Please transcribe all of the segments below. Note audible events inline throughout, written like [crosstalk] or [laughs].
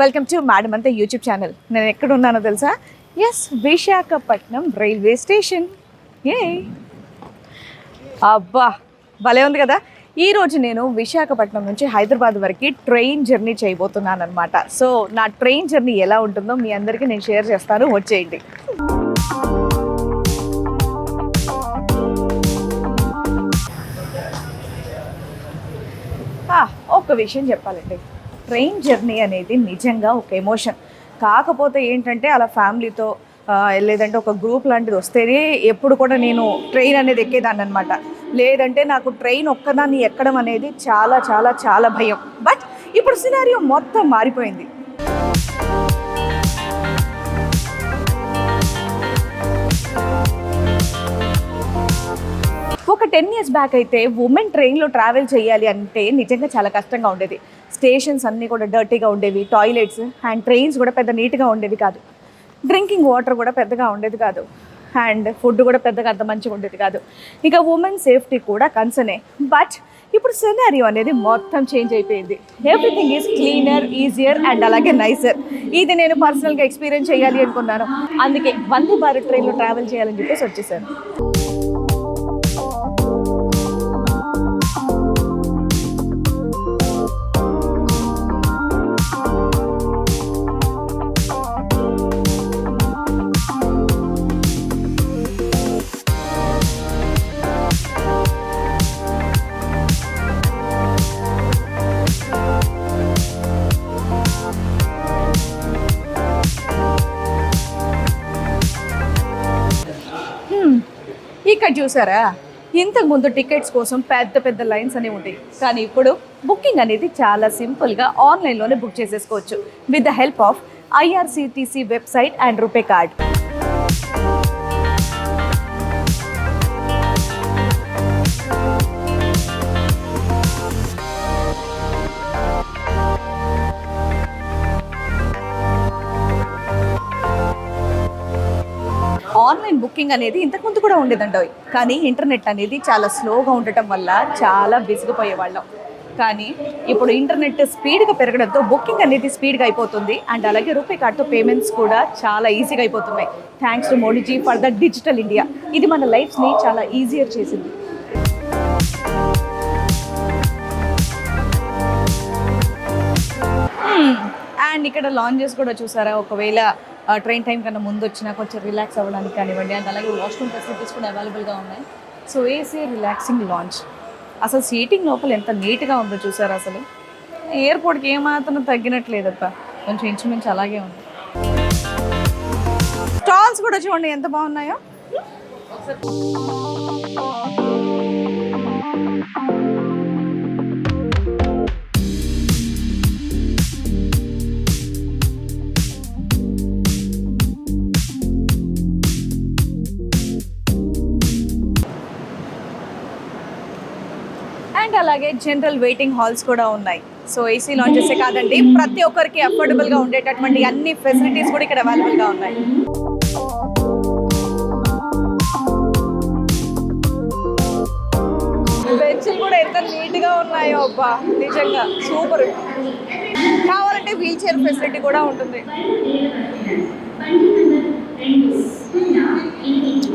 Welcome to madam అంతా YouTube channel నేను ఎక్కడ ఉన్నానో తెలుసా? ఎస్ విశాఖపట్నం రైల్వే స్టేషన్ ఏ అబ్బా భలే ఉంది కదా? ఈరోజు నేను విశాఖపట్నం నుంచి హైదరాబాద్ వరకు ట్రైన్ జర్నీ చేయబోతున్నాను అనమాట సో నా ట్రైన్ జర్నీ ఎలా ఉంటుందో మీ అందరికీ నేను షేర్ చేస్తాను. వచ్చేయండి. ఆ, ఒక్క విషయం చెప్పాలండి. ట్రైన్ జర్నీ అనేది నిజంగా ఒక ఎమోషన్. కాకపోతే ఏంటంటే అలా ఫ్యామిలీతో లేదంటే ఒక గ్రూప్ లాంటిది వస్తేనే ఎప్పుడు కూడా నేను ట్రైన్ అనేది ఎక్కేదాన్ని అనమాట లేదంటే నాకు ట్రైన్ ఒక్కదాన్ని ఎక్కడం అనేది చాలా చాలా చాలా భయం. బట్ ఇప్పుడు సినారియో మొత్తం మారిపోయింది. ఒక టెన్ ఇయర్స్ బ్యాక్ అయితే ఉమెన్ ట్రైన్లో ట్రావెల్ చేయాలి అంటే నిజంగా చాలా కష్టంగా ఉండేది. స్టేషన్స్ అన్నీ కూడా డర్టీగా ఉండేవి. టాయిలెట్స్ అండ్ ట్రైన్స్ కూడా పెద్ద నీట్గా ఉండేవి కాదు. డ్రింకింగ్ వాటర్ కూడా పెద్దగా ఉండేది కాదు. అండ్ ఫుడ్ కూడా పెద్దగా అంత మంచిగా ఉండేది కాదు. ఇక ఉమెన్ సేఫ్టీ కూడా కన్సర్నే బట్ ఇప్పుడు సెనారియో అనేది మొత్తం చేంజ్ అయిపోయింది. Everything is cleaner easier and అలాగే నైసర్ ఇది నేను పర్సనల్గా ఎక్స్పీరియన్స్ చేయాలి అనుకున్నాను. అందుకే వందే భారత్ ట్రైన్లో ట్రావెల్ చేయాలని చెప్పేసి వచ్చేసాను. టికెట్ చూసారా? ఇంతకుముందు టికెట్స్ కోసం పెద్ద పెద్ద లైన్స్ అనేవి ఉంటాయి. కానీ ఇప్పుడు బుకింగ్ అనేది చాలా సింపుల్గా ఆన్లైన్లోనే బుక్ చేసేసుకోవచ్చు. With the help of IRCTC website and RuPay card. Online booking అనేది ఇంతకుముందు కూడా ఉండేదండి కానీ ఇంటర్నెట్ అనేది చాలా స్లోగా ఉండటం వల్ల చాలా విసిగిపోయేవాళ్ళం కానీ ఇప్పుడు ఇంటర్నెట్ స్పీడ్గా పెరగడంతో బుకింగ్ అనేది స్పీడ్గా అయిపోతుంది. అండ్ అలాగే రూపే కార్డ్తో పేమెంట్స్ కూడా చాలా ఈజీగా అయిపోతున్నాయి. Thanks to Modiji for the digital India. ఇది మన లైఫ్స్ని చాలా ఈజియర్ చేసింది. అండ్ ఇక్కడ లాంజెస్ కూడా చూసారా? ఒకవేళ ట్రైన్ టైం కన్నా ముందు వచ్చినా కొంచెం రిలాక్స్ అవ్వడానికి కానివ్వండి అండ్ అలాగే వాష్రూమ్ ఫెసిలిటీస్ కూడా అవైలబుల్గా ఉన్నాయి. సో ఏసీ రిలాక్సింగ్ లాంచ్ అసలు సీటింగ్ లోపల ఎంత నీట్గా ఉందో చూసారా అసలు? ఎయిర్పోర్ట్కి ఏమాత్రం తగ్గినట్లేదప్ప కొంచెం ఇంచుమించు అలాగే ఉంది. స్టాల్స్ కూడా చూడండి ఎంత బాగున్నాయో. జనరల్ వెయిటింగ్ హాల్స్ కూడా ఉన్నాయి. సో ఏసీ లాంచెసే కాదండి ప్రతి ఒక్కరికి అఫోర్డబుల్గా ఉండేటటువంటి అన్ని ఫెసిలిటీస్ కూడా ఇక్కడ అవైలబుల్గా ఉన్నాయి. బెంచ్లు కూడా ఎంత నీట్గా ఉన్నాయో అబ్బా నిజంగా సూపర్. కావాలంటే వీల్ చైర్ ఫెసిలిటీ కూడా ఉంటుంది.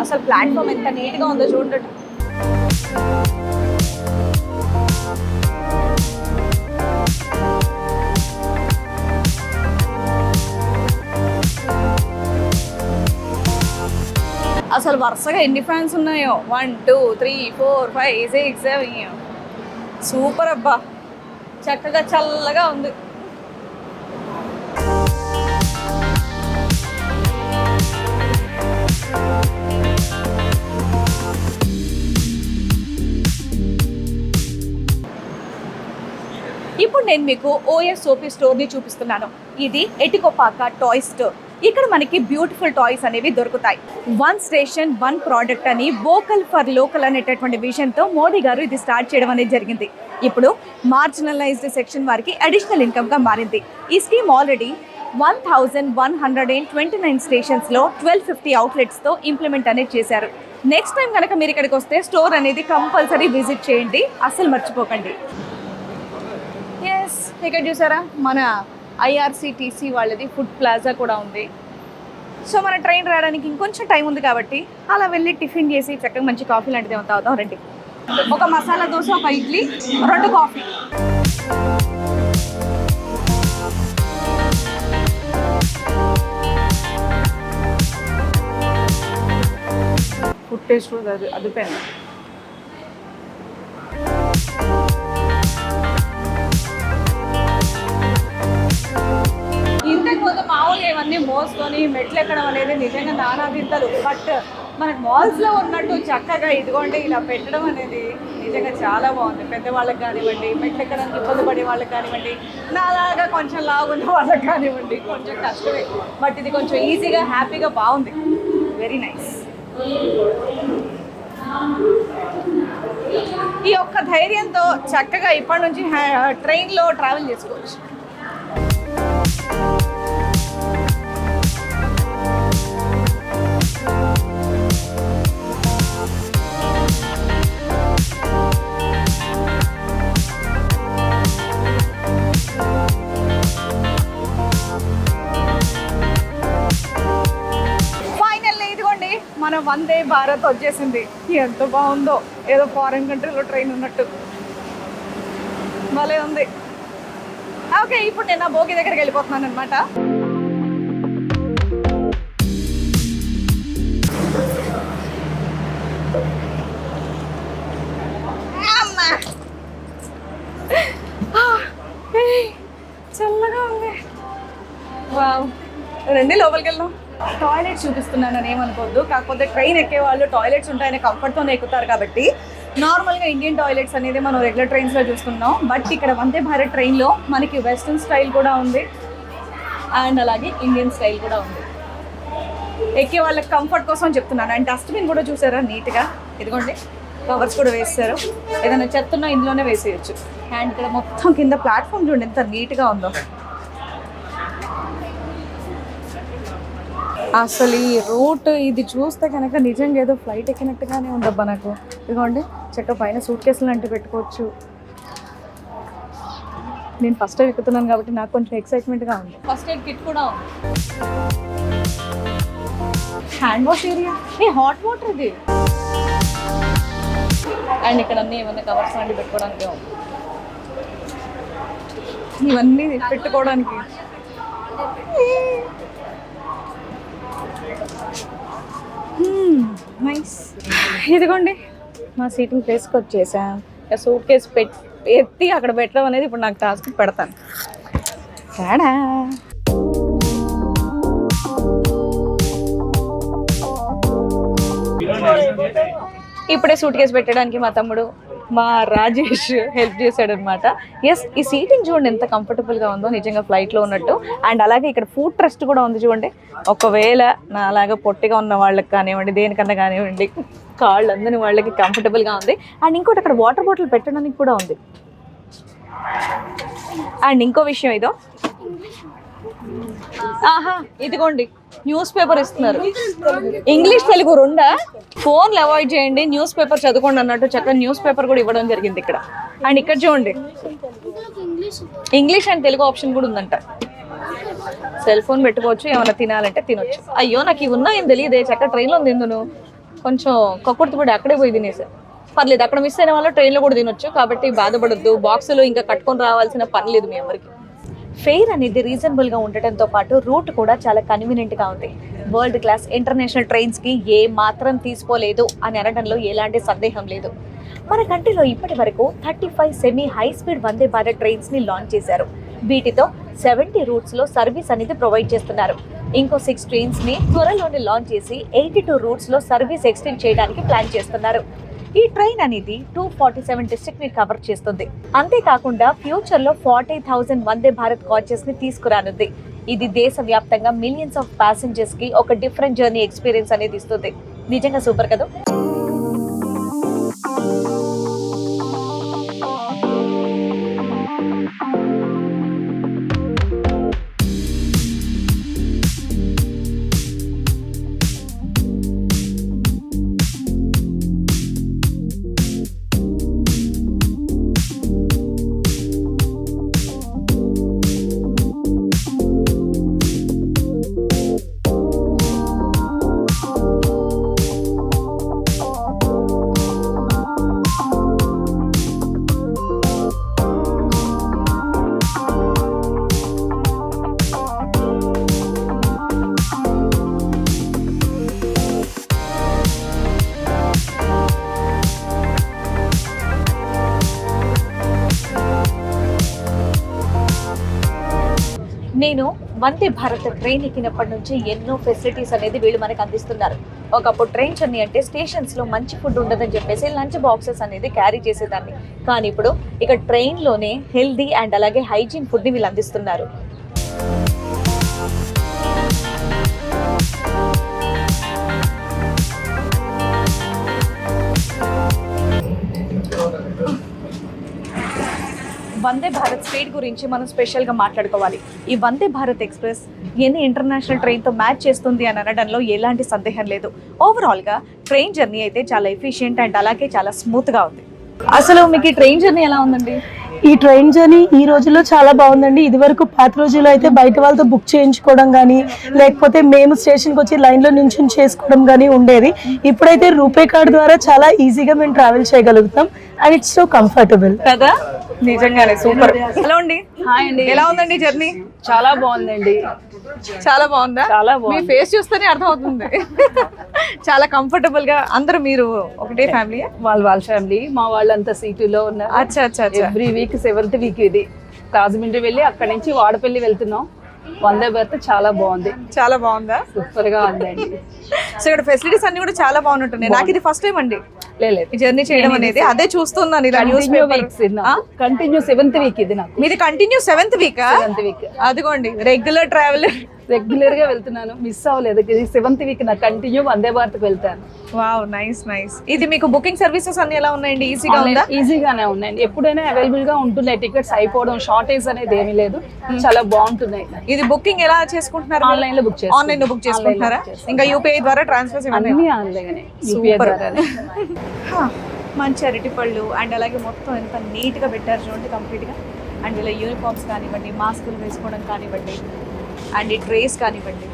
అసలు ప్లాట్ఫామ్ ఎంత నీట్గా ఉందో చూడటం అసలు వరుసగా ఎన్ని ఫ్యాన్స్ ఉన్నాయో? One two three four five six seven super అబ్బా. చక్కగా చల్లగా ఉంది. ఇప్పుడు నేను మీకు ఓఎస్ సోపీ స్టోర్ని చూపిస్తున్నాను. ఇది ఎటికోపాక టాయ్ స్టోర్ ఇక్కడ మనకి బ్యూటిఫుల్ టాయ్స్ అనేవి దొరుకుతాయి. వన్ స్టేషన్ వన్ ప్రోడక్ట్ అని వోకల్ ఫర్ లోకల్ అనేటటువంటి విషయంతో మోడీ గారు ఇది స్టార్ట్ చేయడం అనేది జరిగింది. ఇప్పుడు మార్జినలైజ్డ్ సెక్షన్ వారికి అడిషనల్ ఇన్కమ్గా మారింది. ఈ scheme already one thousand one hundred and twenty nine స్టేషన్స్లో twelve fifty అవుట్లెట్స్తో ఇంప్లిమెంట్ అనేది చేశారు. నెక్స్ట్ టైం కనుక మీరు ఇక్కడికి వస్తే స్టోర్ అనేది కంపల్సరీ విజిట్ చేయండి. అస్సలు మర్చిపోకండి. ఎస్ ఇక్కడ చూసారా? మన ఐఆర్సిటీసీ వాళ్ళది ఫుడ్ ప్లాజా కూడా ఉంది. సో మన ట్రైన్ రావడానికి ఇంకొంచెం టైం ఉంది కాబట్టి అలా వెళ్ళి టిఫిన్ చేసి చక్కగా మంచి కాఫీ లాంటిది ఏమో తాగుతాం రండి. ఒక మసాలా దోశ ఒక ఇడ్లీ రెండు కాఫీ. ఫుడ్ టేస్ట్ కూడా అది అదిపోయింది కూర్చొని మెట్లు ఎక్కడం అనేది నిజంగా నానాదింతలు. బట్ మనకు మాల్స్లో ఉన్నట్టు చక్కగా ఇదిగోండి ఇలా పెట్టడం అనేది నిజంగా చాలా బాగుంది. పెద్దవాళ్ళకి కానివ్వండి మెట్లు ఎక్కడానికి ఇబ్బంది పడే వాళ్ళకి కానివ్వండి నాలాగా కొంచెం లాగున్న వాళ్ళకి కానివ్వండి కొంచెం కష్టమే. బట్ ఇది కొంచెం ఈజీగా హ్యాపీగా బాగుంది. వెరీ నైస్ ఈ ఒక్క ధైర్యంతో చక్కగా ఇప్పటి నుంచి ట్రైన్లో ట్రావెల్ చేసుకోవచ్చు. మన వందే భారత్ వచ్చేసింది. ఎంత బాగుందో. ఏదో ఫారిన్ కంట్రీలో ట్రైన్ ఉన్నట్టు. భలే ఉంది. ఓకే ఇప్పుడు నేను నా భోగి దగ్గరికి వెళ్ళిపోతున్నాను అనమాట చల్లగా ఉంది. వావ్. రండి లోపలికి వెళ్దాం. టాయిలెట్స్ చూపిస్తున్నానని ఏమనుకోవద్దు. కాకపోతే ట్రైన్ ఎక్కే వాళ్ళు టాయిలెట్స్ ఉంటాయనే కంఫర్ట్తోనే ఎక్కుతారు కాబట్టి నార్మల్గా ఇండియన్ టాయిలెట్స్ అనేది మనం రెగ్యులర్ ట్రైన్స్లో చూస్తున్నాం బట్ ఇక్కడ వందే భారత్ ట్రైన్లో మనకి వెస్ట్రన్ స్టైల్ కూడా ఉంది. అండ్ అలాగే ఇండియన్ స్టైల్ కూడా ఉంది. ఎక్కే వాళ్ళకి కంఫర్ట్ కోసం చెప్తున్నాను. అండ్ డస్ట్బిన్ కూడా చూసారా? నీట్గా. ఇదిగోండి. కవర్స్ కూడా వేస్తారు. ఏదైనా చెత్తన్నా ఇందులోనే వేసేయచ్చు. అండ్ ఇక్కడ మొత్తం కింద ప్లాట్ఫామ్ చూడండి. ఎంత నీట్గా ఉందో. అసలు ఈ రూట్ ఇది చూస్తే కనుక నిజంగా ఏదో ఫ్లైట్ ఎక్కినట్టుగానే ఉందబ్బా నాకు. ఇదిగోండి చెక్క పైన సూట్ కేసులు లాంటివి పెట్టుకోవచ్చు. నేను ఫస్ట్ టైం ఎక్కుతున్నాను కాబట్టి నాకు కొంచెం ఎక్సైట్మెంట్గా ఉంది. ఫస్ట్ ఎయిడ్ కిట్ కూడా ఉంది. Hand wash area a hot water ఇది. అండ్ ఇక్కడ అన్ని ఏమైనా కవర్స్ లాంటివి పెట్టుకోవడానికి ఇవన్నీ పెట్టుకోవడానికి. Hmm, నైస్ ఇదిగోండి మా సీటింగ్ ప్లేస్కి వచ్చేసాం. ఇక సూట్ కేసు పెట్టి ఎత్తి అక్కడ పెట్టడం అనేది ఇప్పుడు నాకు టాస్క్ పెడతాను. తేడా ఇప్పుడే సూట్ కేసు పెట్టడానికి మా తమ్ముడు మా రాజేష్ హెల్ప్ చేశాడు అనమాట ఎస్ ఈ సీటింగ్ చూడండి ఎంత కంఫర్టబుల్గా ఉందో నిజంగా ఫ్లైట్లో ఉన్నట్టు. అండ్ అలాగే ఇక్కడ ఫుడ్ ట్రస్ట్ కూడా ఉంది చూడండి. ఒకవేళ నా అలాగా పొట్టిగా ఉన్న వాళ్ళకి కానివ్వండి దేనికన్నా కానివ్వండి కాళ్ళు అందని వాళ్ళకి కంఫర్టబుల్గా ఉంది. అండ్ ఇంకోటి అక్కడ వాటర్ బాటిల్ పెట్టడానికి కూడా ఉంది. అండ్ ఇంకో విషయం ఇదో. ఆహా ఇదిగోండి. న్యూస్ పేపర్ ఇస్తున్నారు. ఇంగ్లీష్ తెలుగు రెండా? ఫోన్లు అవాయిడ్ చేయండి న్యూస్ పేపర్ చదువుకోండి అన్నట్టు చక్కగా న్యూస్ పేపర్ కూడా ఇవ్వడం జరిగింది ఇక్కడ. అండ్ ఇక్కడ చూడండి. ఇంగ్లీష్ అండ్ తెలుగు ఆప్షన్ కూడా ఉందంట. సెల్ ఫోన్ పెట్టుకోవచ్చు ఏమైనా తినాలంటే తినొచ్చు. అయ్యో నాకు ఇవి ఉన్నా తెలియదే చక్కగా ట్రైన్లో తిందును కొంచెం కక్కుర్తిపడి అక్కడే పోయి తినేసా. పర్లేదు అక్కడ మిస్ అయిన వాళ్ళు ట్రైన్లో కూడా తినొచ్చు కాబట్టి బాధపడద్దు. బాక్సులు ఇంకా కట్టుకొని రావాల్సిన పని లేదు మీ ఎవరికి ఫెయిర్ అనేది రీజనబుల్గా ఉండటంతో పాటు రూట్ కూడా చాలా కన్వీనియంట్గా ఉంది. వరల్డ్ క్లాస్ ఇంటర్నేషనల్ ట్రైన్స్కి ఏ మాత్రం తీసుకోలేదు అని అనడంలో ఎలాంటి సందేహం లేదు. మన కంట్రీలో ఇప్పటి వరకు thirty five semi high speed Vande Bharat ట్రైన్స్ని launch చేశారు. వీటితో సెవెంటీ రూట్స్లో సర్వీస్ అనేది ప్రొవైడ్ చేస్తున్నారు. ఇంకో సిక్స్ ట్రైన్స్ని త్వరలోనే లాంచ్ చేసి ఎయిటీ టూ రూట్స్లో సర్వీస్ ఎక్స్టెండ్ చేయడానికి ప్లాన్ చేస్తున్నారు. ఈ ట్రైన్ అనేది టూ ఫార్టీ సెవెన్ డిస్ట్రిక్ట్ని కవర్ చేస్తుంది. అంతేకాకుండా ఫ్యూచర్లో ఫార్టీ థౌసండ్ వందే భారత్ కోచెస్ని తీసుకురానుంది. ఇది దేశవ్యాప్తంగా మిలియన్స్ ఆఫ్ ప్యాసింజర్స్కి ఒక డిఫరెంట్ జర్నీ ఎక్స్పీరియన్స్ అనేది ఇస్తుంది. నిజంగా సూపర్ కదా? నేను వందే భారత్ ట్రైన్ ఎక్కినప్పటి నుంచి ఎన్నో ఫెసిలిటీస్ అనేది వీళ్ళు మనకు అందిస్తున్నారు. ఒకప్పుడు ట్రైన్ జర్నీ అంటే స్టేషన్స్లో మంచి ఫుడ్ ఉండదని చెప్పేసి లంచ్ బాక్సెస్ అనేది క్యారీ చేసేదాన్ని. కానీ ఇప్పుడు ఇక ట్రైన్లోనే హెల్దీ అండ్ అలాగే హైజీన్ ఫుడ్ని వీళ్ళు అందిస్తున్నారు. వందే భారత్ స్పీడ్ గురించి మనం స్పెషల్గా మాట్లాడుకోవాలి. ఈ వందే భారత్ ఎక్స్ప్రెస్ ఎన్ని ఇంటర్నేషనల్ ట్రైన్తో మ్యాచ్ చేస్తుంది అని అనడంలో ఎలాంటి సందేహం లేదు. ఓవరాల్గా ట్రైన్ జర్నీ అయితే చాలా ఎఫిషియెంట్ అండ్ అలాగే చాలా స్మూత్గా ఉంది. అసలు మీకు ఈ ట్రైన్ జర్నీ ఎలా ఉందండి? ఈ ట్రైన్ జర్నీ ఈ రోజుల్లో చాలా బాగుందండి. ఇది వరకు పాత రోజుల్లో అయితే బయట వాళ్ళతో బుక్ చేయించుకోవడం కానీ లేకపోతే మేము స్టేషన్కి వచ్చి లైన్లో నుంచి చేసుకోవడం కానీ ఉండేది. ఇప్పుడైతే రూపే కార్డ్ ద్వారా చాలా ఈజీగా మేము ట్రావెల్ చేయగలుగుతాం. అండ్ ఇట్స్ సో కంఫర్టబుల్ కదా? నిజంగానే సూపర్ హలో అండి. హాయ్ అండి ఎలా ఉందండి జర్నీ చాలా బాగుందండి. చాలా బాగుందా? చాలా మీ బాగుంది. ఫేస్ చూస్తేనే అర్థమవుతుంది. [laughs] చాలా కంఫర్టబుల్గా అందరూ మీరు ఒకటే ఫ్యామిలీ వాళ్ళ వాళ్ళ ఫ్యామిలీ మా వాళ్ళంతా సీటులో ఉన్నారు అచ్చా అచ్చా అచ్చా. ఎవ్రీ వీక్ సెవెంత్ వీక్ ఇది. రాజమండ్రి వెళ్ళి అక్కడి నుంచి వాడపల్లి వెళ్తున్నాం. వందే భారత్ చాలా బాగుంది. చాలా బాగుందా? సూపర్గా ఉందండి. [laughs] సో ఇక్కడ ఫెసిలిటీస్ అన్ని కూడా చాలా బాగుంటున్నాయి నాకు ఇది ఫస్ట్ టైం అండి. లేదు జర్నీ చేయడం అనేది అదే చూస్తున్నాను ఇలా న్యూస్ కంటిన్యూ సెవెంత్ వీక్ ఇది నాకు. మీది continue seventh week seventh week అదిగోండి రెగ్యులర్ ట్రావెల్ రెగ్యులర్గా వెళ్తున్నాను. మిస్ అవ్వలేదు. ఇది సెవెంత్ వీక్ నాకు కంటిన్యూ వందే భారత్కి వెళ్తాను. వావ్ నైస్ నైస్ ఇది మీకు బుకింగ్ సర్వీసెస్ అన్ని ఎలా ఉన్నాయండి? ఈజీగా ఉందా? ఈజీగానే ఉన్నాయండి. ఎప్పుడైనా అవైలబుల్గా ఉంటున్నాయి. టికెట్స్ అయిపోవడం షార్టేజ్ అనేది ఏమీ లేదు. చాలా బాగుంటున్నాయి. ఇది బుకింగ్ ఎలా చేసుకుంటున్నారు ఆన్లైన్లో బుక్ చేస్తాం ఆన్లైన్లో బుక్ చేసుకుంటున్నారా? ఇంకా యూపీఐ ద్వారా ట్రాన్స్ఫర్స్ ఇవన్నీ అన్ని ఆన్లైన్ యూపీఐ ద్వారానే. [laughs] హా, మంచి అరటిపళ్ళు అండ్ అలాగే మొత్తం ఎంత నీట్గా పెట్టారు చూడండి కంప్లీట్గా అండ్ ఇలా యూనిఫామ్స్ కానివ్వండి మాస్కులు వేసుకోవడం కానివ్వండి అండ్ ఈ ట్రేస్ కానివ్వండి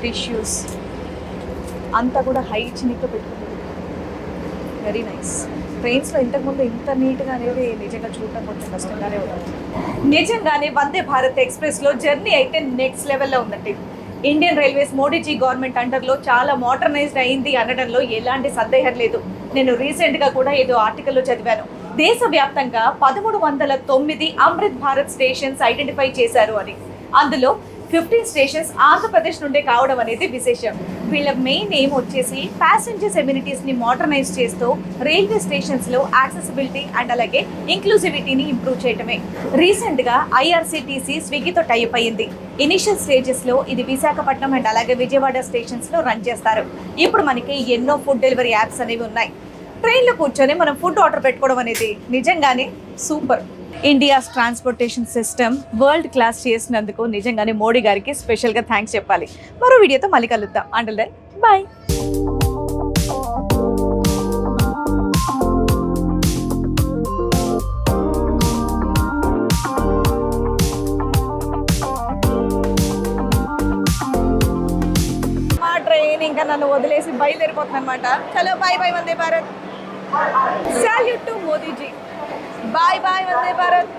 టిష్యూస్ అంతా కూడా హైజీనిక్గా పెట్టుకుంటుంది వెరీ నైస్ ట్రైన్స్లో ఇంతకుముందు ఇంత నీట్గా అనేది నిజంగా చూడటం కొంచెం కష్టంగానే ఉంటుంది నిజంగానే వందే భారత్ ఎక్స్ప్రెస్లో జర్నీ అయితే నెక్స్ట్ లెవెల్లో ఉందండి. ఇండియన్ రైల్వేస్ మోడీజీ గవర్నమెంట్ అండర్లో చాలా మోడర్నైజ్డ్ అయింది అనడంలో ఎలాంటి సందేహం లేదు. నేను రీసెంట్గా కూడా ఏదో ఆర్టికల్లో చదివాను. దేశవ్యాప్తంగా పదమూడు వందల తొమ్మిది అమృత్ భారత్ స్టేషన్స్ ఐడెంటిఫై చేశారు అని. అందులో ఫిఫ్టీన్ స్టేషన్స్ ఆంధ్రప్రదేశ్ నుండే కావడం అనేది విశేషం. వీళ్ళ మెయిన్ ఎయిమ్ వచ్చేసి ప్యాసింజర్స్ ఎమ్యూనిటీస్ని మోడర్నైజ్ చేస్తూ రైల్వే స్టేషన్స్లో యాక్సెసిబిలిటీ అండ్ అలాగే ఇంక్లూసివిటీని ఇంప్రూవ్ చేయటమే. రీసెంట్గా స్విగ్గీతో టైప్ అయింది ఇనిషియల్ స్టేజెస్లో ఇది విశాఖపట్నం అండ్ అలాగే విజయవాడ స్టేషన్స్లో రన్ చేస్తారు. ఇప్పుడు మనకి ఎన్నో ఫుడ్ డెలివరీ యాప్స్ అనేవి ఉన్నాయి. ట్రైన్లో కూర్చొని మనం ఫుడ్ ఆర్డర్ పెట్టుకోవడం అనేది నిజంగానే super India's transportation system world class చేసినందుకు నిజంగానే మోడీ గారికి స్పెషల్గా థ్యాంక్స్ చెప్పాలి. మరో వీడియోతో మళ్ళీ కలుద్దాం. అండల్ దెన్ బాయ్ మా ట్రైన్ ఇంకా నన్ను వదిలేసి బయలుదేరిపోతుంది అనమాట చలో bye bye Vande Bharat salute to Modiji bye bye Vande Bharat